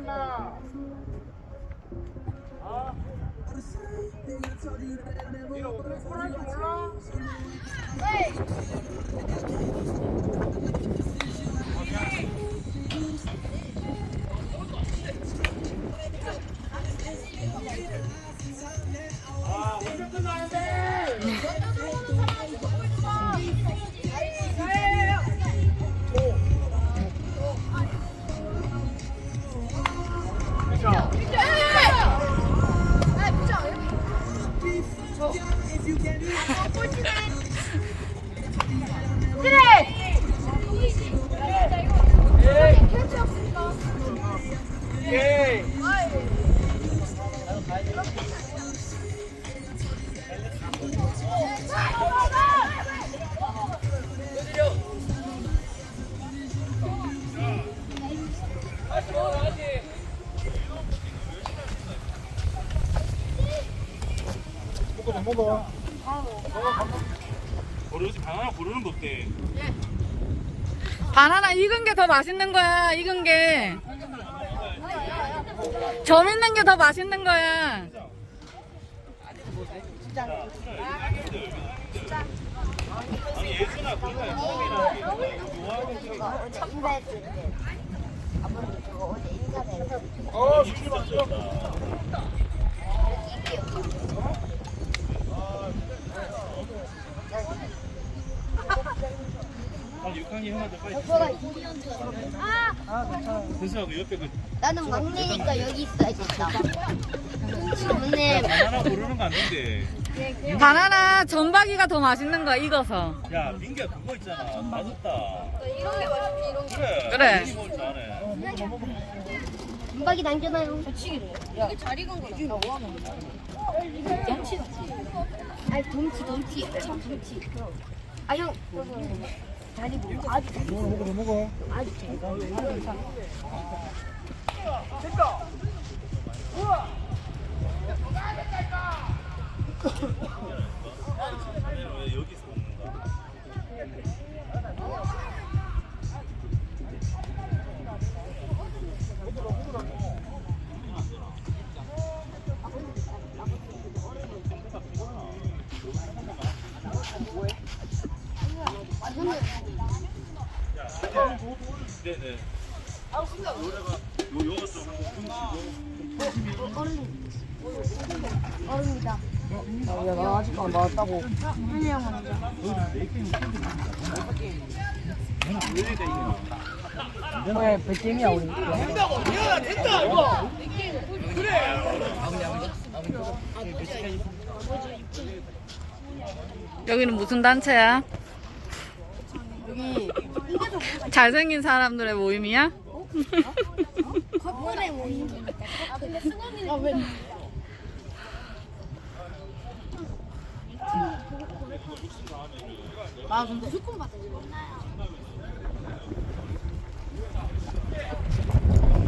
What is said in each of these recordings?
임마. 아. 이거 어떻게 콜할줄 몰라? 아, 버릇이 바나나 고르는 거 어때? 바나나 익은 게 더 맛있는 거야. 익은 게. 점 있는 게 더 맛있는 거야. 아니 처음이라 아버님 그거 어제 때어 진짜 빨리 6학년 형한테 빨리 대수야 그 옆에 그 나는 막내니까 여기 있어야겠다. 오늘 바나나 고르는 거 안 된대. 바나나 전박이가 더 맛있는 거야. 익어서. 야 민기야 그거 있잖아. 맛없다. 이런 게 맛있지 이런 게. 그래. 그래. 민기 먹을 줄 아네 금박이 남겨놔요. 이게 잘 익은 거다. dom치 아니 dom치 dom치. dom치. 아 형 다리 뭐 아주 잘 먹어 먹어. 아주 잘왜 우리? 여기는 무슨 단체야? 잘생긴 사람들의 모임이야? 커플의 모임 아 근데 승원이는 아왜 아 근데 무조건 받아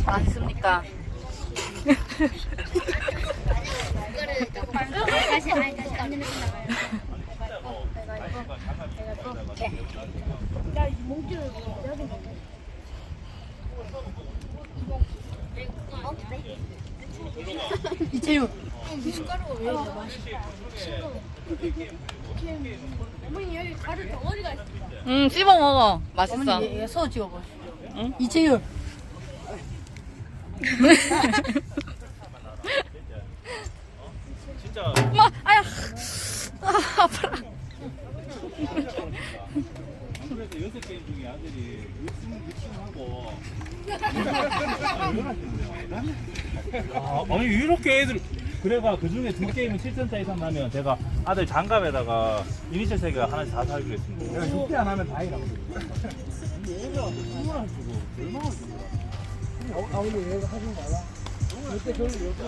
맛있습니까? 이거를 다시 아니 다시 남는 야 이 몽키를 여기 이채유. 미숫가루가 왜 이렇게 맛있어? 어머니 여기 가루 덩어리가 있어. 응, 씹어 먹어. 맛있어. 어머니 얘, 얘서 찍어봐. 응? 이채유. 진짜 엄마, 아야. 아, 아파라. 그래서 여섯 게임 중에 아들이 6승 6승 하고 아, 아니 이렇게 애들 그래가 그 중에 두 게임은 7점차 이상 나면 제가 아들 장갑에다가 이니셜 세 개가 하나씩 다 사기로 했습니다. 내가 6개 안 하면 다행이라고. 애가 얼마나 주고 얼마나 주고. 아, 우리 얘가 하지 마라. 그때 별로